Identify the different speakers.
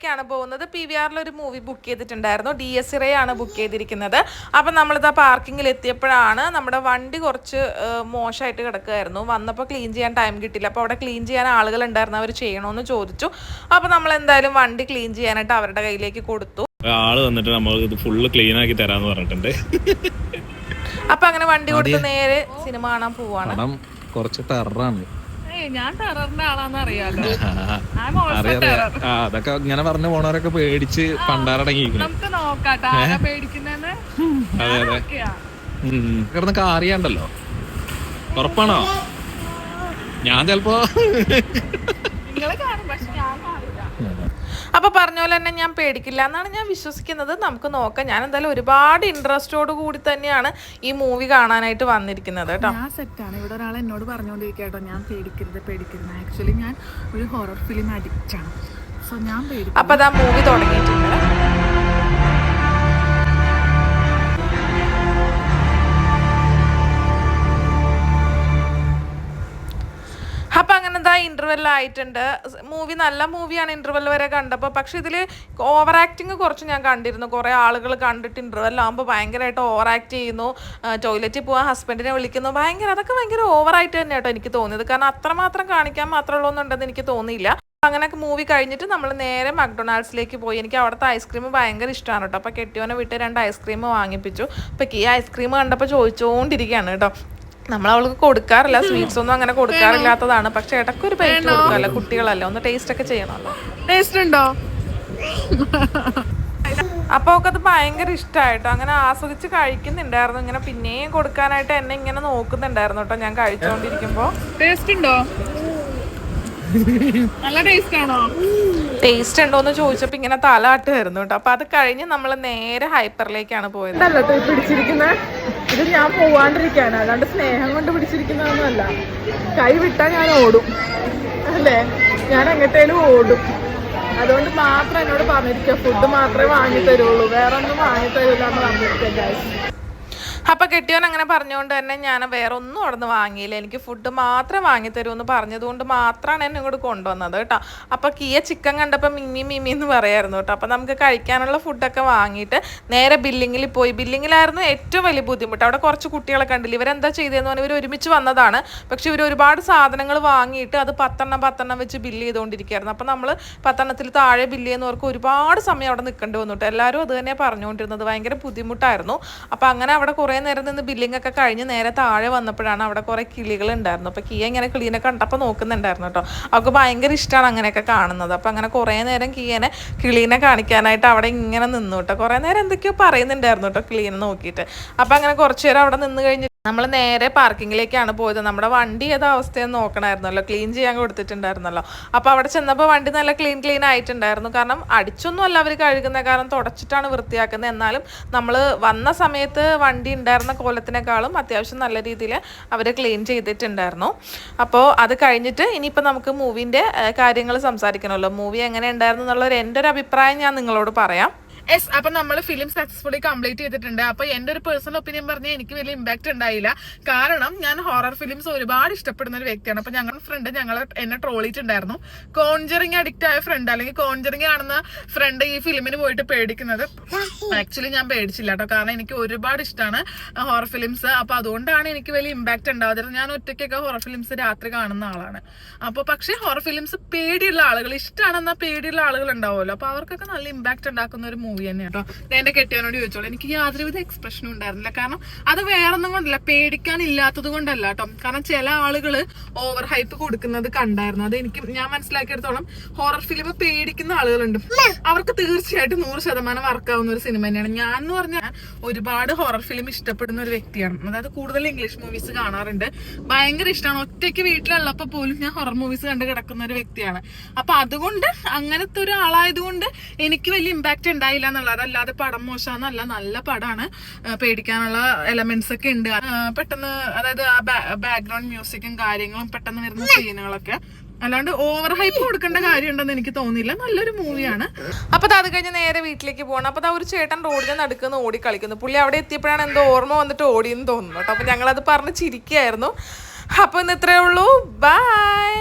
Speaker 1: പാർക്കിങ്ങിലേക്കാണ് പോകുന്നത്. P V ആറിൽ ഒരു മൂവി ബുക്ക് ചെയ്തിട്ടുണ്ടായിരുന്നു. ഡി എസ് ഇറേ ആണ് ബുക്ക് ചെയ്തിരിക്കുന്നത്. അപ്പം നമ്മളിതാ പാർക്കിങ്ങിൽ എത്തിയപ്പോഴാണ് നമ്മുടെ വണ്ടി കുറച്ച് മോശമായിട്ട് കിടക്കുമായിരുന്നു വന്നപ്പോൾ ക്ലീൻ ചെയ്യാൻ ടൈം കിട്ടില്ല അപ്പോൾ അവിടെ ക്ലീൻ ചെയ്യാൻ ആളുകൾ ഉണ്ടായിരുന്നു അവർ ചെയ്യണമെന്ന് ചോദിച്ചു. അപ്പോൾ നമ്മൾ എന്തായാലും വണ്ടി ക്ലീൻ ചെയ്യാനായിട്ട് അവരുടെ കയ്യിലേക്ക് കൊടുത്തു.
Speaker 2: ആൾ വന്നിട്ട് നമ്മൾ ഇത് ഫുള്ള് ക്ലീൻ ആക്കി തരാന്ന് പറഞ്ഞിട്ടുണ്ട്.
Speaker 1: അപ്പൊ അങ്ങനെ വണ്ടി കൊടുത്ത് നേരെ സിനിമ കാണാൻ പോവാണ്.
Speaker 3: കുറച്ച് ടെററാണ്
Speaker 4: ഞാൻ ടെററിന്റെ ആളാന്ന് അറിയാലോ. I'm also
Speaker 3: ആ അതൊക്കെ ഇങ്ങനെ പറഞ്ഞു പോണവരൊക്കെ പേടിച്ച് പണ്ടാറടങ്ങി
Speaker 4: നമുക്ക് നോക്കാട്ടോ. ആരാ പേടിക്കുന്നെന്ന്?
Speaker 3: അതെ അതെ. കിടന്ന് കാറിയാണ്ടല്ലോ. ഉറപ്പാണോ? ഞാൻ ചെലപ്പോ
Speaker 4: നിങ്ങൾ കാണും പക്ഷെ ഞാൻ
Speaker 1: അപ്പൊ പറഞ്ഞ പോലെ തന്നെ ഞാൻ പേടിക്കില്ല എന്നാണ് ഞാൻ വിശ്വസിക്കുന്നത്. നമുക്ക് നോക്കാം. ഞാൻ എന്തായാലും ഒരുപാട് ഇൻട്രസ്റ്റോട് കൂടി തന്നെയാണ് ഈ മൂവി കാണാനായിട്ട് വന്നിരിക്കുന്നത് കേട്ടോ.
Speaker 4: ഞാൻ സെറ്റാണ്. ഇവിടെ ഒരാൾ എന്നോട് പറഞ്ഞുകൊണ്ടിരിക്കുക കേട്ടോ ഞാൻ പേടിക്കരുത് പേടിക്കരുത്. ആക്ച്വലി ഞാൻ ഒരു ഹൊറർ ഫിലിം അഡിക്റ്റ് ആണ്. സോ ഞാൻ പേടിക്കും
Speaker 1: അപ്പൊ അതാ മൂവി തുടങ്ങിയിട്ടുണ്ട്. എന്താ ഇന്റർവെൽ ആയിട്ടുണ്ട്? മൂവി നല്ല മൂവിയാണ് ഇന്റർവെൽ വരെ കണ്ടപ്പോൾ പക്ഷെ ഇതിൽ ഓവർ ആക്ടിങ് കുറച്ച് ഞാൻ കണ്ടിരുന്നു. കുറേ ആളുകൾ കണ്ടിട്ട് ഇന്റർവെൽ ആകുമ്പോൾ ഭയങ്കരമായിട്ട് ഓവർ ആക്ട് ചെയ്യുന്നു ടോയ്ലറ്റിൽ പോകാൻ ഹസ്ബൻഡിനെ വിളിക്കുന്നു. ഭയങ്കര അതൊക്കെ ഭയങ്കര ഓവറായിട്ട് തന്നെ കേട്ടോ എനിക്ക് തോന്നിയത്. കാരണം അത്രമാത്രം കാണിക്കാൻ മാത്രമുള്ളൊന്നുണ്ടെന്ന് എനിക്ക് തോന്നിയില്ല. അങ്ങനെയൊക്കെ മൂവി കഴിഞ്ഞിട്ട് നമ്മൾ നേരെ മക്ഡൊണാൾഡ്സിലേക്ക് പോയി. എനിക്ക് അവിടുത്തെ ഐസ്ക്രീം ഭയങ്കര ഇഷ്ടമാണ് കേട്ടോ. അപ്പോൾ കെട്ടിയോനെ വിട്ട് രണ്ട് ഐസ്ക്രീം വാങ്ങിപ്പിച്ചു. അപ്പോൾ ഈ ഐസ്ക്രീം കണ്ടപ്പോൾ ചോദിച്ചുകൊണ്ടിരിക്കുകയാണ് കേട്ടോ. നമ്മൾ അവൾക്ക് കൊടുക്കാറില്ല സ്വീറ്റ്സ് ഒന്നും അങ്ങനെ കൊടുക്കാറില്ലാത്തതാണ്. പക്ഷെ ഇടയ്ക്ക് ഒരു പേര് കുട്ടികളല്ലേ? ഒന്ന് ടേസ്റ്റ് ഒക്കെ ചെയ്യണമല്ലോ.
Speaker 4: ടേസ്റ്റ് ഉണ്ടോ?
Speaker 1: അപ്പോൾ ഒക്കെ അത് ഭയങ്കര ഇഷ്ടമായിട്ടോ അങ്ങനെ ആസ്വദിച്ച് കഴിക്കുന്നുണ്ടായിരുന്നു. ഇങ്ങനെ പിന്നെയും കൊടുക്കാനായിട്ട് എന്നെ ഇങ്ങനെ നോക്കുന്നുണ്ടായിരുന്നു കേട്ടോ. ഞാൻ കഴിച്ചുകൊണ്ടിരിക്കുമ്പോൾ
Speaker 4: ടേസ്റ്റ് ഉണ്ടോ? ടേസ്റ്റ് ആണോ
Speaker 1: ടേസ്റ്റ് ഉണ്ടോ എന്ന് ചോദിച്ചപ്പോ ഇങ്ങനെ തലാട്ടുമായിരുന്നു കേട്ടോ. അപ്പൊ അത് കഴിഞ്ഞ് നമ്മൾ നേരെ ഹൈപ്പറിലേക്കാണ് പോയത്.
Speaker 4: അല്ല പിടിച്ചിരിക്കുന്ന? ഇത് ഞാൻ പോവാണ്ടിരിക്കാണ് അല്ലാണ്ട് സ്നേഹം കൊണ്ട് പിടിച്ചിരിക്കുന്നതൊന്നുമല്ല. കൈ വിട്ടാൽ ഞാൻ ഓടും. അല്ലേ? ഞാൻ എങ്ങോട്ടേലും ഓടും. അതുകൊണ്ട് മാത്രം എന്നോട് പറഞ്ഞിരിക്കുക. ഫുഡ് മാത്രമേ വാങ്ങി തരുള്ളൂ വേറെ ഒന്നും വാങ്ങി തരില്ല എന്ന് പറഞ്ഞിരിക്കുക ഗൈസ്
Speaker 1: അപ്പൊ കെട്ടിയോൻ അങ്ങനെ പറഞ്ഞുകൊണ്ട് തന്നെ ഞാൻ വേറെ ഒന്നും അവിടെ നിന്ന് വാങ്ങിയില്ല. എനിക്ക് ഫുഡ് മാത്രം വാങ്ങി തരൂ എന്ന് പറഞ്ഞതുകൊണ്ട് മാത്രമാണ് എന്നെ ഇങ്ങോട്ട് കൊണ്ടുവന്നത് കേട്ടോ. അപ്പൊ കിയ ചിക്കൻ കണ്ടപ്പോൾ മിമ്മി മിമ്മി എന്ന് പറയായിരുന്നു കേട്ടോ. അപ്പൊ നമുക്ക് കഴിക്കാനുള്ള ഫുഡൊക്കെ വാങ്ങിയിട്ട് നേരെ ബില്ലിങ്ങിൽ പോയി. ബില്ലിങ്ങിലായിരുന്നു ഏറ്റവും വലിയ ബുദ്ധിമുട്ട്. അവിടെ കുറച്ച് കുട്ടികളെ കണ്ടില്ല? ഇവരെന്താ ചെയ്തതെന്ന് പറഞ്ഞാൽ ഇവർ ഒരുമിച്ച് വന്നതാണ്. പക്ഷെ ഇവർ ഒരുപാട് സാധനങ്ങൾ വാങ്ങിയിട്ട് അത് പത്തെണ്ണം പത്തെണ്ണം വെച്ച് ബില്ല് ചെയ്തുകൊണ്ടിരിക്കുകയായിരുന്നു അപ്പൊ നമ്മൾ പത്തെണ്ണത്തിൽ താഴെ ബില്ല് ചെയ്യുന്നവർക്ക് ഒരുപാട് സമയം അവിടെ നിൽക്കേണ്ടി വന്നു കേട്ടോ. എല്ലാവരും അത് തന്നെ പറഞ്ഞുകൊണ്ടിരുന്നത് ഭയങ്കര ബുദ്ധിമുട്ടായിരുന്നു. അപ്പൊ അങ്ങനെ അവിടെ കുറേ നേരം നിന്ന് ബില്ലിംഗ് ഒക്കെ കഴിഞ്ഞ് നേരെ താഴെ വന്നപ്പോഴാണ് അവിടെ കുറേ കിളികൾ ഉണ്ടായിരുന്നു. അപ്പോൾ കിയ ഇങ്ങനെ കിളീനെ കണ്ടപ്പോൾ നോക്കുന്നുണ്ടായിരുന്നു കേട്ടോ. അവൾക്ക് ഭയങ്കര ഇഷ്ടമാണ് അങ്ങനെയൊക്കെ കാണുന്നത്. അപ്പോൾ അങ്ങനെ കുറേ നേരം കിയനെ കിളീനെ കാണിക്കാനായിട്ട് അവിടെ ഇങ്ങനെ നിന്നു കേട്ടോ. കുറേ നേരം എന്തൊക്കെയോ പറയുന്നുണ്ടായിരുന്നു കേട്ടോ കിളീനെ നോക്കിയിട്ട്. അപ്പോൾ അങ്ങനെ കുറച്ച് നേരം അവിടെ നിന്ന് കഴിഞ്ഞ് നമ്മൾ നേരെ പാർക്കിങ്ങിലേക്കാണ് പോയത്. നമ്മുടെ വണ്ടി ഏത് അവസ്ഥയെന്ന് നോക്കണമായിരുന്നല്ലോ ക്ലീൻ ചെയ്യാൻ കൊടുത്തിട്ടുണ്ടായിരുന്നല്ലോ. അപ്പോൾ അവിടെ ചെന്നപ്പോൾ വണ്ടി നല്ല ക്ലീൻ ക്ലീൻ ആയിട്ടുണ്ടായിരുന്നു. കാരണം അടിച്ചൊന്നും അല്ല അവർ കഴുകുന്ന. കാരണം തുടച്ചിട്ടാണ് വൃത്തിയാക്കുന്നത് എന്നാലും നമ്മൾ വന്ന സമയത്ത് വണ്ടി ഉണ്ടായിരുന്ന കോലത്തിനേക്കാളും അത്യാവശ്യം നല്ല രീതിയിൽ അവർ ക്ലീൻ ചെയ്തിട്ടുണ്ടായിരുന്നു. അപ്പോൾ അത് കഴിഞ്ഞിട്ട് ഇനിയിപ്പോൾ നമുക്ക് മൂവിന്റെ കാര്യങ്ങൾ സംസാരിക്കണമല്ലോ. മൂവി എങ്ങനെ ഉണ്ടായിരുന്നു എന്നുള്ളൊരു എന്റെ ഒരു അഭിപ്രായം ഞാൻ നിങ്ങളോട് പറയാം.
Speaker 4: യെസ് അപ്പൊ നമ്മൾ ഫിലിം സക്സസ്ഫുള്ളി കംപ്ലീറ്റ് ചെയ്തിട്ടുണ്ട്. അപ്പൊ എന്റെ ഒരു പേഴ്സണൽ ഒപ്പീനിയൻ പറഞ്ഞാൽ എനിക്ക് വലിയ ഇമ്പാക്ട് ഉണ്ടായില്ല. കാരണം ഞാൻ ഹൊറർ ഫിലിംസ് ഒരുപാട് ഇഷ്ടപ്പെടുന്ന ഒരു വ്യക്തിയാണ്. അപ്പൊ ഞങ്ങളുടെ ഫ്രണ്ട് ഞങ്ങൾ എന്നെ ട്രോളിയിട്ടുണ്ടായിരുന്നു കോൺജറിങ് അഡിക്റ്റ് ആയ ഫ്രണ്ട് അല്ലെങ്കിൽ കോൺജറിങ് കാണുന്ന ഫ്രണ്ട് ഈ ഫിലിമിന് പോയിട്ട് പേടിക്കുന്നത്. ആക്ച്വലി ഞാൻ പേടിച്ചില്ല കേട്ടോ കാരണം എനിക്ക് ഒരുപാട് ഇഷ്ടമാണ് ഹൊറർ ഫിലിംസ് അപ്പൊ അതുകൊണ്ടാണ് എനിക്ക് വലിയ ഇമ്പാക്ട് ഉണ്ടാവാതിരുന്നത്. ഞാൻ ഒറ്റയ്ക്കൊക്കെ ഹൊറർ ഫിലിംസ് രാത്രി കാണുന്ന ആളാണ്. അപ്പൊ പക്ഷേ ഹൊറർ ഫിലിംസ് പേടിയുള്ള ആളുകൾ ഇഷ്ടമാണെന്ന പേടിയുള്ള ആളുകൾ ഉണ്ടാവുമല്ലോ. അപ്പൊ അവർക്കൊക്കെ നല്ല ഇമ്പാക്ട് ഉണ്ടാക്കുന്ന ഒരു മൂവി തന്നെ കേട്ടോ. ദേ എന്റെ കെട്ടിയവനോട് ചോദിച്ചോളൂ. എനിക്ക് യാതൊരുവിധ എക്സ്പ്രഷനും ഉണ്ടായിരുന്നില്ല. കാരണം അത് വേറൊന്നും കൊണ്ടല്ല. പേടിക്കാനില്ലാത്തത് കൊണ്ടല്ല കേട്ടോ. കാരണം ചില ആളുകൾ ഓവർ ഹൈപ്പ് കൊടുക്കുന്നത് കണ്ടായിരുന്നു. അത് എനിക്ക് ഞാൻ മനസ്സിലാക്കിയെടുത്തോളം ഹൊറർ ഫിലിം പേടിക്കുന്ന ആളുകളുണ്ട്. അവർക്ക് തീർച്ചയായിട്ടും നൂറ് ശതമാനം വർക്കാവുന്ന ഒരു സിനിമ തന്നെയാണ്. ഞാൻ എന്ന് പറഞ്ഞാൽ ഒരുപാട് ഹൊറർ ഫിലിം ഇഷ്ടപ്പെടുന്ന ഒരു വ്യക്തിയാണ്. അതായത് കൂടുതൽ ഇംഗ്ലീഷ് മൂവീസ് കാണാറുണ്ട്. ഭയങ്കര ഇഷ്ടമാണ് ഒറ്റയ്ക്ക് വീട്ടിലുള്ളപ്പോൾ പോലും ഞാൻ ഹൊറർ മൂവീസ് കണ്ട് കിടക്കുന്ന ഒരു വ്യക്തിയാണ്. അപ്പൊ അതുകൊണ്ട് അങ്ങനത്തെ ഒരാളായതുകൊണ്ട് എനിക്ക് വലിയ ഇമ്പാക്ട് ഉണ്ടായില്ല. എന്നുള്ളത് അതല്ലാതെ പടം മോശമെന്നല്ല നല്ല പടമാണ് പേടിക്കാനുള്ള എലമെന്റ്സ് ഒക്കെ ഉണ്ട്. പെട്ടെന്ന് അതായത് ആ ബാക്ക്ഗ്രൗണ്ട് മ്യൂസിക്കും കാര്യങ്ങളും പെട്ടെന്ന് വരുന്ന സീനുകളൊക്കെ അല്ലാണ്ട് ഓവർ ഹൈപ്പ് കൊടുക്കേണ്ട കാര്യമുണ്ടെന്ന് എനിക്ക് തോന്നിയില്ല. നല്ലൊരു മൂവിയാണ്
Speaker 1: അപ്പൊ അത് കഴിഞ്ഞ് നേരെ വീട്ടിലേക്ക് പോകണം അപ്പൊ ഒരു ചേട്ടൻ റോഡിന് നടക്കുന്ന ഓടി കളിക്കുന്നു പുള്ളി അവിടെ എത്തിയപ്പോഴാണ് എന്തോ ഓർമ്മ വന്നിട്ട് ഓടിയെന്ന് തോന്നുന്നു കേട്ടോ. അപ്പൊ അത് പറഞ്ഞ് ചിരിക്കുകയായിരുന്നു അപ്പൊ ഇന്ന് ഇത്രയേ ഉള്ളൂ. ബൈ